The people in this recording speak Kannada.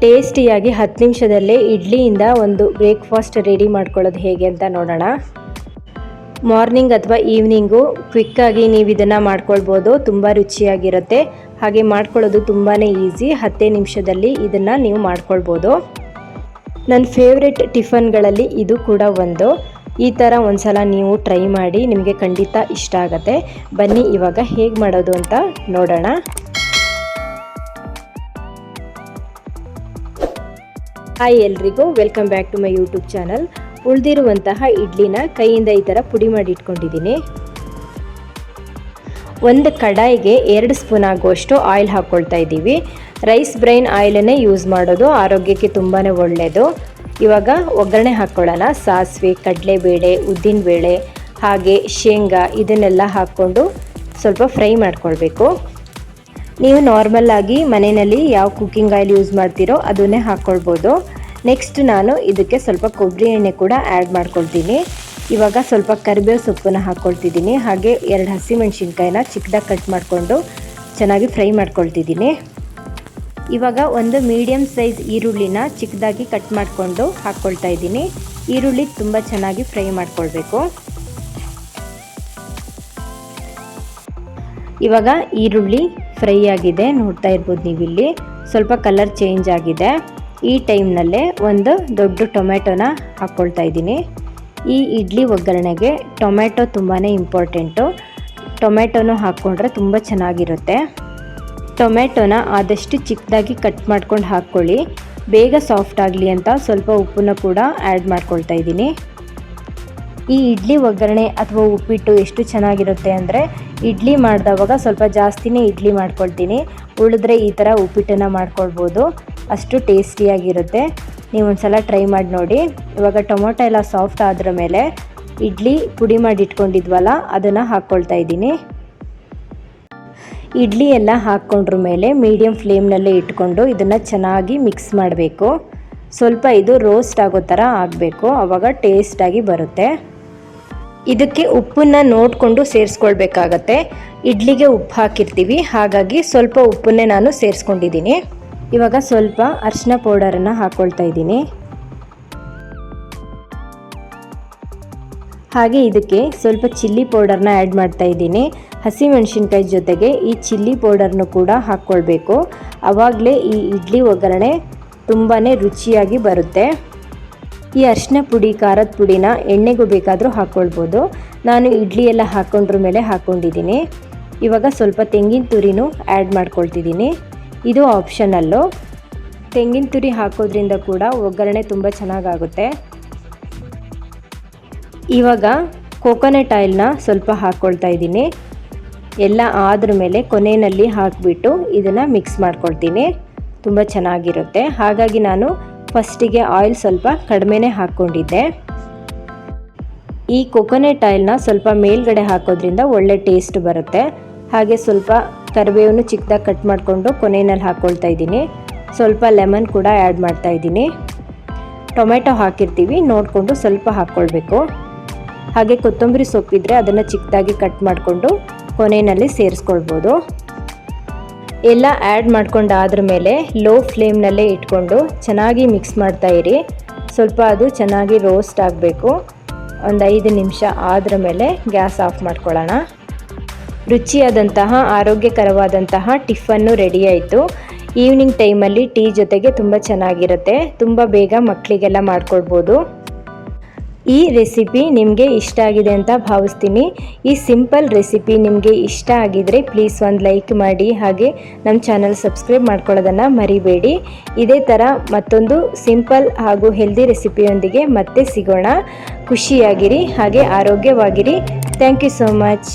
ಟೇಸ್ಟಿಯಾಗಿ ಹತ್ತು ನಿಮಿಷದಲ್ಲೇ ಇಡ್ಲಿಯಿಂದ ಒಂದು ಬ್ರೇಕ್ಫಾಸ್ಟ್ ರೆಡಿ ಮಾಡ್ಕೊಳ್ಳೋದು ಹೇಗೆ ಅಂತ ನೋಡೋಣ. ಮಾರ್ನಿಂಗ್ ಅಥವಾ ಈವ್ನಿಂಗು ಕ್ವಿಕ್ಕಾಗಿ ನೀವು ಇದನ್ನು ಮಾಡ್ಕೊಳ್ಬೋದು, ತುಂಬ ರುಚಿಯಾಗಿರುತ್ತೆ. ಹಾಗೆ ಮಾಡ್ಕೊಳ್ಳೋದು ತುಂಬಾ ಈಸಿ, ಹತ್ತೇ ನಿಮಿಷದಲ್ಲಿ ಇದನ್ನು ನೀವು ಮಾಡ್ಕೊಳ್ಬೋದು. ನನ್ನ ಫೇವ್ರೆಟ್ ಟಿಫನ್ಗಳಲ್ಲಿ ಇದು ಕೂಡ ಒಂದು. ಈ ಥರ ಒಂದ್ಸಲ ನೀವು ಟ್ರೈ ಮಾಡಿ ನಿಮಗೆ ಖಂಡಿತ ಇಷ್ಟ ಆಗುತ್ತೆ. ಬನ್ನಿ ಇವಾಗ ಹೇಗೆ ಮಾಡೋದು ಅಂತ ನೋಡೋಣ. ಹಾಯ್ ಎಲ್ರಿಗೂ welcome back to my YouTube channel ಉಳಿದಿರುವಂತಹ ಇಡ್ಲಿನ ಕೈಯಿಂದ ಈ ಥರ ಪುಡಿ ಮಾಡಿ ಇಟ್ಕೊಂಡಿದ್ದೀನಿ. ಒಂದು ಕಡಾಯಿಗೆ ಎರಡು ಸ್ಪೂನ್ ಆಗುವಷ್ಟು ಆಯಿಲ್ ಹಾಕ್ಕೊಳ್ತಾ ಇದ್ದೀವಿ. ರೈಸ್ ಬ್ರೈನ್ ಆಯಿಲನ್ನೇ ಯೂಸ್ ಮಾಡೋದು ಆರೋಗ್ಯಕ್ಕೆ ತುಂಬಾ ಒಳ್ಳೆಯದು ಇವಾಗ ಒಗ್ಗರಣೆ ಹಾಕ್ಕೊಳ್ಳೋಣ ಸಾಸಿವೆ, ಕಡಲೆಬೇಳೆ, ಉದ್ದಿನಬೇಳೆ, ಹಾಗೆ ಶೇಂಗಾ ಇದನ್ನೆಲ್ಲ ಹಾಕ್ಕೊಂಡು ಸ್ವಲ್ಪ ಫ್ರೈ ಮಾಡ್ಕೊಳ್ಬೇಕು. ನೀವು ನಾರ್ಮಲ್ಲಾಗಿ ಮನೆಯಲ್ಲಿ ಯಾವ ಕುಕ್ಕಿಂಗ್ ಆಯಿಲ್ ಯೂಸ್ ಮಾಡ್ತೀರೋ ಅದನ್ನೇ ಹಾಕ್ಕೊಳ್ಬೋದು. ನೆಕ್ಸ್ಟ್ ನಾನು ಇದಕ್ಕೆ ಸ್ವಲ್ಪ ಕೊಬ್ಬರಿ ಎಣ್ಣೆ ಕೂಡ ಆ್ಯಡ್ ಮಾಡ್ಕೊಳ್ತೀನಿ. ಇವಾಗ ಸ್ವಲ್ಪ ಕರಿಬೇವು ಸೊಪ್ಪನ್ನು ಹಾಕ್ಕೊಳ್ತಿದ್ದೀನಿ. ಹಾಗೆ ಎರಡು ಹಸಿಮೆಣ್ಸಿನ್ಕಾಯಿನ ಚಿಕ್ಕದಾಗಿ ಕಟ್ ಮಾಡಿಕೊಂಡು ಚೆನ್ನಾಗಿ ಫ್ರೈ ಮಾಡ್ಕೊಳ್ತಿದ್ದೀನಿ. ಇವಾಗ ಒಂದು ಮೀಡಿಯಮ್ ಸೈಜ್ ಈರುಳ್ಳಿನ ಚಿಕ್ಕದಾಗಿ ಕಟ್ ಮಾಡಿಕೊಂಡು ಹಾಕ್ಕೊಳ್ತಾ ಇದ್ದೀನಿ. ಈರುಳ್ಳಿ ತುಂಬ ಚೆನ್ನಾಗಿ ಫ್ರೈ ಮಾಡಿಕೊಳ್ಬೇಕು. ಇವಾಗ ಈರುಳ್ಳಿ ಫ್ರೈ ಆಗಿದೆ, ನೋಡ್ತಾ ಇರ್ಬೋದು ನೀವಿಲ್ಲಿ. ಸ್ವಲ್ಪ ಕಲರ್ ಚೇಂಜ್ ಆಗಿದೆ. ಈ ಟೈಮ್ನಲ್ಲೇ ಒಂದು ದೊಡ್ಡ ಟೊಮೆಟೊನ ಹಾಕ್ಕೊಳ್ತಾ ಇದ್ದೀನಿ. ಈ ಇಡ್ಲಿ ಒಗ್ಗರಣೆಗೆ ಟೊಮೆಟೊ ತುಂಬಾ ಇಂಪಾರ್ಟೆಂಟು. ಟೊಮೆಟೊನು ಹಾಕ್ಕೊಂಡ್ರೆ ತುಂಬ ಚೆನ್ನಾಗಿರುತ್ತೆ. ಟೊಮೆಟೊನ ಆದಷ್ಟು ಚಿಕ್ಕದಾಗಿ ಕಟ್ ಮಾಡ್ಕೊಂಡು ಹಾಕ್ಕೊಳ್ಳಿ. ಬೇಗ ಸಾಫ್ಟ್ ಆಗಲಿ ಅಂತ ಸ್ವಲ್ಪ ಉಪ್ಪನ್ನ ಕೂಡ ಆ್ಯಡ್ ಮಾಡ್ಕೊಳ್ತಾ ಇದ್ದೀನಿ. ಈ ಇಡ್ಲಿ ಒಗ್ಗರಣೆ ಅಥವಾ ಉಪ್ಪಿಟ್ಟು ಎಷ್ಟು ಚೆನ್ನಾಗಿರುತ್ತೆ ಅಂದರೆ ಇಡ್ಲಿ ಮಾಡಿದವಾಗ ಸ್ವಲ್ಪ ಜಾಸ್ತಿನೇ ಇಡ್ಲಿ ಮಾಡ್ಕೊಳ್ತೀನಿ. ಉಳಿದ್ರೆ ಈ ಥರ ಉಪ್ಪಿಟ್ಟನ್ನು ಮಾಡ್ಕೊಳ್ಬೋದು. ಅಷ್ಟು ಟೇಸ್ಟಿಯಾಗಿರುತ್ತೆ ನೀವು ಒಂದ್ಸಲ ಟ್ರೈ ಮಾಡಿ ನೋಡಿ. ಇವಾಗ ಟೊಮೊಟೊ ಎಲ್ಲ ಸಾಫ್ಟ್ ಆದ್ರ ಮೇಲೆ ಇಡ್ಲಿ ಪುಡಿ ಮಾಡಿ ಇಟ್ಕೊಂಡಿದ್ವಲ್ಲ, ಅದನ್ನು ಹಾಕ್ಕೊಳ್ತಾ ಇದ್ದೀನಿ. ಇಡ್ಲಿ ಎಲ್ಲ ಹಾಕ್ಕೊಂಡ್ರ ಮೇಲೆ ಮೀಡಿಯಮ್ ಫ್ಲೇಮ್ನಲ್ಲೇ ಇಟ್ಕೊಂಡು ಇದನ್ನು ಚೆನ್ನಾಗಿ ಮಿಕ್ಸ್ ಮಾಡಬೇಕು. ಸ್ವಲ್ಪ ಇದು ರೋಸ್ಟ್ ಆಗೋ ಥರ ಆಗಬೇಕು. ಆವಾಗ ಟೇಸ್ಟಾಗಿ ಬರುತ್ತೆ. ಇದಕ್ಕೆ ಉಪ್ಪನ್ನು ನೋಡಿಕೊಂಡು ಸೇರಿಸ್ಕೊಳ್ಬೇಕಾಗತ್ತೆ. ಇಡ್ಲಿಗೆ ಉಪ್ಪು ಹಾಕಿರ್ತೀವಿ. ಹಾಗಾಗಿ ಸ್ವಲ್ಪ ಉಪ್ಪನ್ನೇ ನಾನು ಸೇರಿಸ್ಕೊಂಡಿದ್ದೀನಿ. ಇವಾಗ ಸ್ವಲ್ಪ ಅರಿಶಿನ ಪೌಡರನ್ನು ಹಾಕ್ಕೊಳ್ತಾ ಇದ್ದೀನಿ. ಹಾಗೆ ಇದಕ್ಕೆ ಸ್ವಲ್ಪ ಚಿಲ್ಲಿ ಪೌಡರ್ನ ಆ್ಯಡ್ ಮಾಡ್ತಾ ಇದ್ದೀನಿ. ಹಸಿಮೆಣಸಿನ್ಕಾಯಿ ಜೊತೆಗೆ ಈ ಚಿಲ್ಲಿ ಪೌಡರ್ನು ಕೂಡ ಹಾಕ್ಕೊಳ್ಬೇಕು. ಆವಾಗಲೇ ಈ ಇಡ್ಲಿ ಒಗ್ಗರಣೆ ತುಂಬಾ ರುಚಿಯಾಗಿ ಬರುತ್ತೆ. ಈ ಅರಿಶಿನ ಪುಡಿ, ಖಾರದ ಪುಡಿನ ಎಣ್ಣೆಗೂ ಬೇಕಾದರೂ ಹಾಕ್ಕೊಳ್ಬೋದು. ನಾನು ಇಡ್ಲಿ ಎಲ್ಲ ಹಾಕ್ಕೊಂಡ್ರ ಮೇಲೆ ಹಾಕ್ಕೊಂಡಿದ್ದೀನಿ ಇವಾಗ ಸ್ವಲ್ಪ ತೆಂಗಿನ ತುರಿನೂ ಆ್ಯಡ್ ಮಾಡ್ಕೊಳ್ತಿದ್ದೀನಿ. ಇದು ಆಪ್ಷನಲ್ಲು. ತೆಂಗಿನ ತುರಿ ಹಾಕೋದ್ರಿಂದ ಕೂಡ ಒಗ್ಗರಣೆ ತುಂಬ ಚೆನ್ನಾಗಾಗುತ್ತೆ. ಇವಾಗ ಕೋಕೋನಟ್ ಆಯಿಲ್ನ ಸ್ವಲ್ಪ ಹಾಕ್ಕೊಳ್ತಾ ಇದ್ದೀನಿ. ಎಲ್ಲ ಆದ್ರ ಮೇಲೆ ಕೊನೆಯಲ್ಲಿ ಹಾಕಿಬಿಟ್ಟು ಇದನ್ನು ಮಿಕ್ಸ್ ಮಾಡ್ಕೊಳ್ತೀನಿ. ತುಂಬ ಚೆನ್ನಾಗಿರುತ್ತೆ. ಹಾಗಾಗಿ ನಾನು ಫಸ್ಟಿಗೆ ಆಯಿಲ್ ಸ್ವಲ್ಪ ಕಡಿಮೆನೇ ಹಾಕ್ಕೊಂಡಿದ್ದೆ. ಈ ಕೊಕೊನೆಟ್ ಆಯಿಲ್ನ ಸ್ವಲ್ಪ ಮೇಲ್ಗಡೆ ಹಾಕೋದ್ರಿಂದ ಒಳ್ಳೆ ಟೇಸ್ಟ್ ಬರುತ್ತೆ. ಹಾಗೆ ಸ್ವಲ್ಪ ಕರಿಬೇವನ್ನು ಚಿಕ್ಕದಾಗಿ ಕಟ್ ಮಾಡಿಕೊಂಡು ಕೊನೆಯಲ್ಲಿ ಹಾಕ್ಕೊಳ್ತಾ ಇದ್ದೀನಿ. ಸ್ವಲ್ಪ ಲೆಮನ್ ಕೂಡ ಆ್ಯಡ್ ಮಾಡ್ತಾ ಇದ್ದೀನಿ. ಟೊಮೆಟೊ ಹಾಕಿರ್ತೀವಿ, ನೋಡಿಕೊಂಡು ಸ್ವಲ್ಪ ಹಾಕ್ಕೊಳ್ಬೇಕು. ಹಾಗೆ ಕೊತ್ತಂಬರಿ ಸೊಪ್ಪಿದ್ರೆ ಅದನ್ನು ಚಿಕ್ಕದಾಗಿ ಕಟ್ ಮಾಡಿಕೊಂಡು ಕೊನೆಯಲ್ಲಿ ಸೇರಿಸ್ಕೊಳ್ಬೋದು. ಎಲ್ಲ ಆ್ಯಡ್ ಮಾಡ್ಕೊಂಡಾದ್ರ ಮೇಲೆ ಲೋ ಫ್ಲೇಮ್ನಲ್ಲೇ ಇಟ್ಕೊಂಡು ಚೆನ್ನಾಗಿ ಮಿಕ್ಸ್ ಮಾಡ್ತಾ ಇರಿ. ಸ್ವಲ್ಪ ಅದು ಚೆನ್ನಾಗಿ ರೋಸ್ಟ್ ಆಗಬೇಕು. ಒಂದು ಐದು ನಿಮಿಷ ಆದ್ರ ಮೇಲೆ ಗ್ಯಾಸ್ ಆಫ್ ಮಾಡ್ಕೊಳ್ಳೋಣ. ರುಚಿಯಾದಂತಹ, ಆರೋಗ್ಯಕರವಾದಂತಹ ಟಿಫನ್ನು ರೆಡಿ ಆಯಿತು. ಈವ್ನಿಂಗ್ ಟೈಮಲ್ಲಿ ಟೀ ಜೊತೆಗೆ ತುಂಬ ಚೆನ್ನಾಗಿರುತ್ತೆ. ತುಂಬ ಬೇಗ ಮಕ್ಕಳಿಗೆಲ್ಲ ಮಾಡ್ಕೊಳ್ಬೋದು. ಈ ರೆಸಿಪಿ ನಿಮಗೆ ಇಷ್ಟ ಆಗಿದೆ ಅಂತ ಭಾವಿಸ್ತೀನಿ. ಈ ಸಿಂಪಲ್ ರೆಸಿಪಿ ನಿಮಗೆ ಇಷ್ಟ ಆಗಿದರೆ ಪ್ಲೀಸ್ ಒಂದು ಲೈಕ್ ಮಾಡಿ ಹಾಗೆ ನಮ್ಮ ಚಾನಲ್ ಸಬ್ಸ್ಕ್ರೈಬ್ ಮಾಡ್ಕೊಳ್ಳೋದನ್ನು ಮರಿಬೇಡಿ. ಇದೇ ಥರ ಮತ್ತೊಂದು ಸಿಂಪಲ್ ಹಾಗೂ ಹೆಲ್ದಿ ರೆಸಿಪಿಯೊಂದಿಗೆ ಮತ್ತೆ ಸಿಗೋಣ. ಖುಷಿಯಾಗಿರಿ ಹಾಗೆ ಆರೋಗ್ಯವಾಗಿರಿ. Thank you so much.